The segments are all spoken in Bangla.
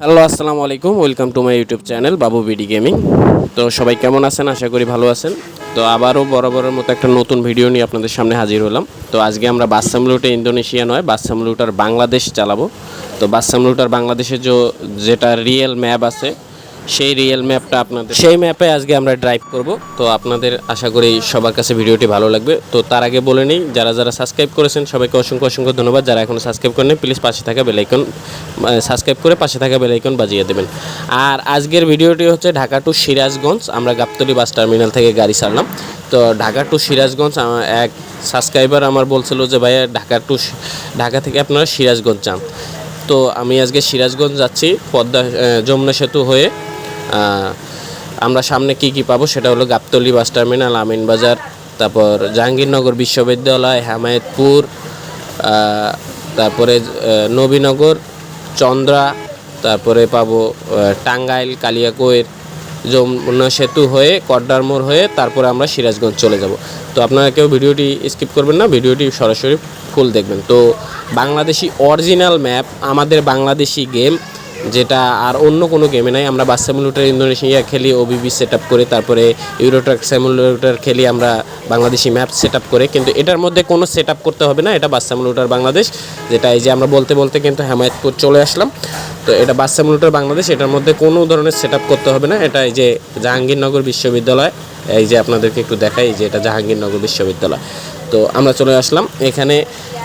হ্যালো, আসসালামু আলাইকুম। Welcome to my YouTube channel Babu BD gaming তো সবাই কেমন আছেন? আশা করি ভালো আছেন। তো আবারও বরাবরের মতো একটা নতুন ভিডিও নিয়ে আপনাদের সামনে হাজির হলাম। তো আজকে আমরা বাসামলুটে ইন্দোনেশিয়া নয় বাসামলুটার বাংলাদেশ চালাবো। তো বাসামলুটার বাংলাদেশের যেটা রিয়েল ম্যাপ আছে সেই রিয়েল ম্যাপটা আপনাদের সেই ম্যাপে আজকে আমরা ড্রাইভ করব। তো আপনাদের আশা করি সবার কাছে ভিডিওটি ভালো লাগবে। তো তার আগে বলে নিই, যারা যারা সাবস্ক্রাইব করেছেন, সবাইকে অসংখ্য অসংখ্য ধন্যবাদ। যারা এখনও সাবস্ক্রাইব করেন প্লিজ পাশে থাকা বেলাইকন সাবস্ক্রাইব করে পাশে থাকা বেলাইকন বাজিয়ে দেবেন। আর আজকের ভিডিওটি হচ্ছে ঢাকা টু সিরাজগঞ্জ। আমরা গাবতলি বাস টার্মিনাল থেকে গাড়ি ছাড়লাম। তো ঢাকা টু সিরাজগঞ্জ এক সাবস্ক্রাইবার আমার বলছিল যে, ভাইয়া, ঢাকা টু ঢাকা থেকে আপনারা সিরাজগঞ্জ যান। তো আমি আজকে সিরাজগঞ্জ যাচ্ছি, পদ্মা যমুনা সেতু হয়ে। আমরা সামনে কি কি পাবো সেটা হলো গাবতলি বাস টার্মিনাল, আমিন বাজার, তারপর জাহাঙ্গীরনগর বিশ্ববিদ্যালয়, হেমায়তপুর তারপরে নবীনগর, চন্দ্রা, তারপরে পাবো টাঙ্গাইল, কালিয়াকৈর, যমুনা সেতু হয়ে কড্ডার মোড় হয়ে, তারপরে আমরা সিরাজগঞ্জ চলে যাব। তো আপনারা কেউ ভিডিওটি স্কিপ করবেন না, ভিডিওটি সরাসরি ফুল দেখবেন। তো বাংলাদেশি অরিজিনাল ম্যাপ আমাদের বাংলাদেশি গেম যেটা আর অন্য কোনো গেমে নাই। আমরা বাস স্যামুলেটার ইন্দোনেশিয়া খেলি ওবিবি সেট আপ করে, তারপরে ইউরোট্রাক স্যামুলেটার খেলি, আমরা বাংলাদেশি ম্যাপ সেট আপ করে। কিন্তু এটার মধ্যে কোনো সেট আপ করতে হবে না, এটা বাস স্যামুলেটার বাংলাদেশ। যেটা এই যে আমরা বলতে বলতে কিন্তু হেমায়তপুর চলে আসলাম। তো এটা বাস স্যামুলেটার বাংলাদেশ, এটার মধ্যে কোনো ধরনের সেট আপ করতে হবে না। এটা এই যে জাহাঙ্গীরনগর বিশ্ববিদ্যালয়, এই যে আপনাদেরকে একটু দেখাই যে এটা জাহাঙ্গীরনগর বিশ্ববিদ্যালয়। তো আমরা চলে আসলাম। এখানে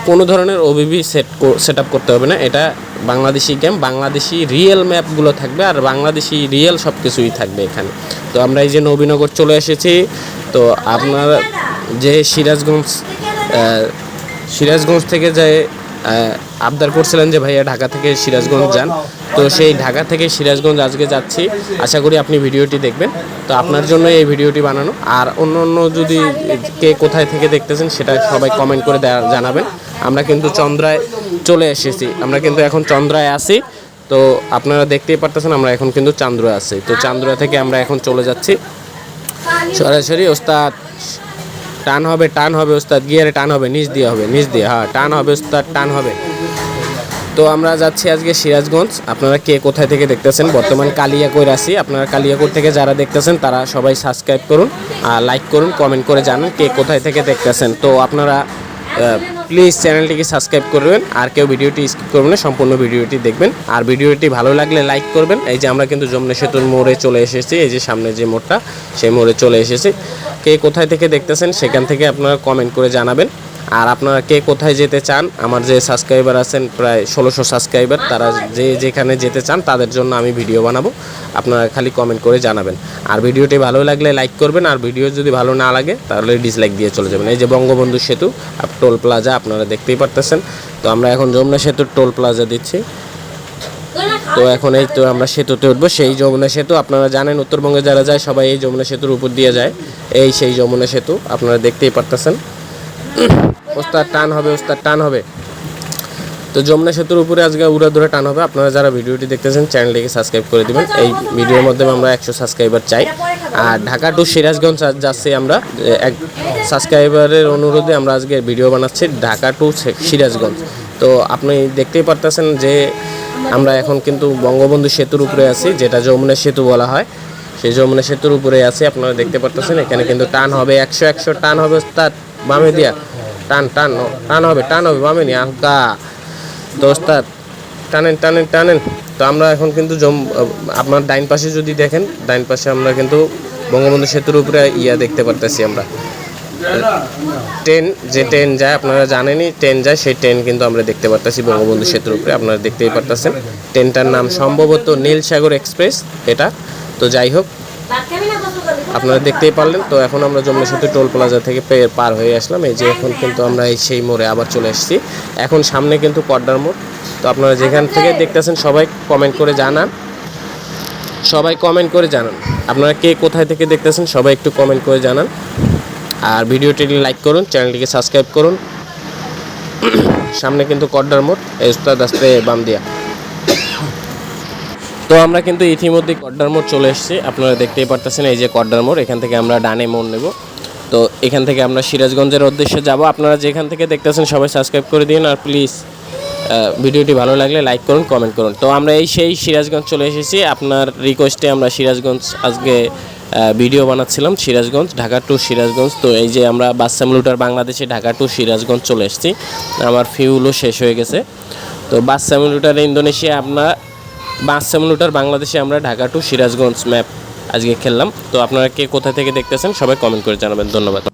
কোনো ধরনের ওবিবি সেট সেট আপ করতে হবে না। এটা বাংলাদেশি গেম বাংলাদেশি রিয়েল ম্যাপগুলো থাকবে আর বাংলাদেশি রিয়েল সব কিছুই থাকবে এখানে। তো আমরা এই যে নবীনগর চলে এসেছি। তো আপনার যে সিরাজগঞ্জ সিরাজগঞ্জ থেকে যে আবদার করছিলেন যে ভাইয়া ঢাকা থেকে সিরাজগঞ্জ যান। তো সেই ঢাকা থেকে সিরাজগঞ্জ আজকে যাচ্ছি। আশা করি আপনি ভিডিওটি দেখবেন। তো আপনার জন্য এই ভিডিওটি বানানো। আর অন্য অন্য যদি কে কোথায় থেকে দেখতেছেন, সেটা সবাই কমেন্ট করে জানাবেন। আমরা কিন্তু চন্দ্রায় চলে এসেছি। আমরা কিন্তু এখন চন্দ্রায় আছি। তো আপনারা দেখতেই পারতেছেন, আমরা এখন কিন্তু চান্দ্রায় আছি। তো চান্দ্রা থেকে আমরা এখন চলে যাচ্ছি। সরাসরি ওস্তাদ, টান হবে টান হবে ওস্তাদ। গিয়ারে টান হবে, নিচ দিয়ে হবে, নিচ দিয়ে। হ্যাঁ টান হবে, ওস্তাদ, টান হবে। তো আমরা যাচ্ছি আজকে সিরাজগঞ্জ। আপনারা কে কোথায় থেকে দেখতেছেন? বর্তমান কালিয়াকৈর আছি। আপনারা কালিয়াকৈর থেকে যারা দেখতেছেন, তারা সবাই সাবস্ক্রাইব করুন আর লাইক করুন কমেন্ট করে জানান কে কোথায় থেকে দেখতেছেন। তো আপনারা প্লিজ চ্যানেলটিকে সাবস্ক্রাইব করবেন আর কেউ ভিডিওটি স্কিপ করবেন না, সম্পূর্ণ ভিডিওটি দেখবেন। আর ভিডিওটি ভালো লাগলে লাইক করবেন। এই যে আমরা কিন্তু যমুনা সেতুর মোড়ে চলে এসেছি, এই যে সামনে যে মোড়টা, সেই মোড়ে চলে এসেছি। কে কোথায় থেকে দেখতেছেন, সেখান থেকে আপনারা কমেন্ট করে জানাবেন। আর আপনারা কে কোথায় যেতে চান, আমার যে সাবস্ক্রাইবার আছেন প্রায় ষোলোশো সাবস্ক্রাইবার তারা যে যেখানে যেতে চান তাদের জন্য আমি ভিডিও বানাবো। আপনারা খালি কমেন্ট করে জানাবেন। আর ভিডিওটি ভালো লাগলে লাইক করবেন, আর ভিডিও যদি ভালো না লাগে তাহলে ডিসলাইক দিয়ে চলে যাবেন। এই যে বঙ্গবন্ধু সেতু টোল প্লাজা আপনারা দেখতেই পারতেছেন। তো আমরা এখন যমুনা সেতুর টোল প্লাজা দিচ্ছি। তো এখন এই তো আমরা সেতুতে উঠবো। সেই যমুনা সেতু, আপনারা জানেন উত্তরবঙ্গে যারা যায় সবাই এই যমুনা সেতুর উপর দিয়ে যায়। এই সেই যমুনা সেতু, আপনারা দেখতেই পারতেছেন। ওস্তাদ টান হবে, ওস্তাদ টান হবে। তো যমুনা সেতুর উপরে আজকে উড়া ধরে টান হবে। আপনারা যারা ভিডিওটি দেখতেছেন চ্যানেলটিকে সাবস্ক্রাইব করে দিবেন। এই ভিডিওর মাধ্যমে আমরা একশো সাবস্ক্রাইবার চাই। আর ঢাকা টু সিরাজগঞ্জ যাচ্ছি আমরা এক সাবস্ক্রাইবারের অনুরোধে আমরা আজকে ভিডিও বানাচ্ছি ঢাকা টু সিরাজগঞ্জ। তো আপনি দেখতেই পারতেছেন যে আমরা এখন কিন্তু বঙ্গবন্ধু সেতুর উপরে আছি, যেটা যমুনা সেতু বলা হয়। সেই যমুনা সেতুর উপরে আছি, আপনারা দেখতে পারতেছেন, এখানে কিন্তু টান হবে। একশো একশো টান হবে তার বামে দিয়া। টান টান টান হবে টান হবে, বামে হালকা ওস্তাদ টানেন টানেন টানেন। তো আমরা এখন কিন্তু জম আপনার ডাইন পাশে যদি দেখেন, ডাইন পাশে আমরা কিন্তু বঙ্গবন্ধু সেতুর উপরে ইয়া দেখতে পারতেছি আমরা। ট্রেন, যে ট্রেন যায়, আপনারা জানেনই, ট্রেন যায়, সেই ট্রেন কিন্তু আমরা দেখতে পারতেছি বঙ্গবন্ধু সেতুর উপরে, আপনারা দেখতেই পারতেছেন। ট্রেনটার নাম সম্ভবত নীলসাগর এক্সপ্রেস, এটা। তো যাই হোক আপনারা দেখতেই পারলেন। তো এখন আমরা যমুনা সেতু টোল প্লাজা থেকে পার হয়ে আসলাম। এই যে এখন কিন্তু আমরা এই সেই মোড়ে আবার চলে এসেছি। এখন সামনে কিন্তু কড্ডার মোড়। তো আপনারা যেখান থেকে দেখতেছেন সবাই কমেন্ট করে জানান। সবাই কমেন্ট করে জানান। আপনারা কে কোথায় থেকে দেখতেছেন সবাই একটু কমেন্ট করে জানান। আর ভিডিওটি লাইক করুন, চ্যানেলটিকে সাবস্ক্রাইব করুন। সামনে কিন্তু কড্ডার মোড়। এই উস্তাদ আসতে বাম দিয়া। তো আমরা কিন্তু ইতিমধ্যে কড্ডার মোড় চলে এসেছি। আপনারা দেখতেই পারতেছেন এই যে কড্ডার মোড়, এখান থেকে আমরা ডানে মোড় নেব। তো এখান থেকে আমরা সিরাজগঞ্জের উদ্দেশ্যে যাব। আপনারা যেখান থেকে দেখতেছেন সবাই সাবস্ক্রাইব করে দিন আর প্লিজ ভিডিওটি ভালো লাগলে লাইক করুন, কমেন্ট করুন। তো আমরা এই সেই সিরাজগঞ্জ চলে এসেছি। আপনার রিকোয়েস্টে আমরা সিরাজগঞ্জ আজকে ভিডিও বানাচ্ছিলাম সিরাজগঞ্জ, ঢাকা টু সিরাজগঞ্জ। তো এই যে আমরা বাচ্চা লুটার বাংলাদেশে ঢাকা টু সিরাজগঞ্জ চলে এসেছি। আমার ফিউলও শেষ হয়ে গেছে। তো বাচ্চা লুটার ইন্দোনেশিয়া, আপনার বাচ্চা সেমুলোটার বাংলাদেশে আমরা ঢাকা টু সিরাজগঞ্জ ম্যাপ আজকে খেললাম। তো আপনারা কে কোথা থেকে দেখতেছেন সবাই কমেন্ট করে জানাবেন। ধন্যবাদ।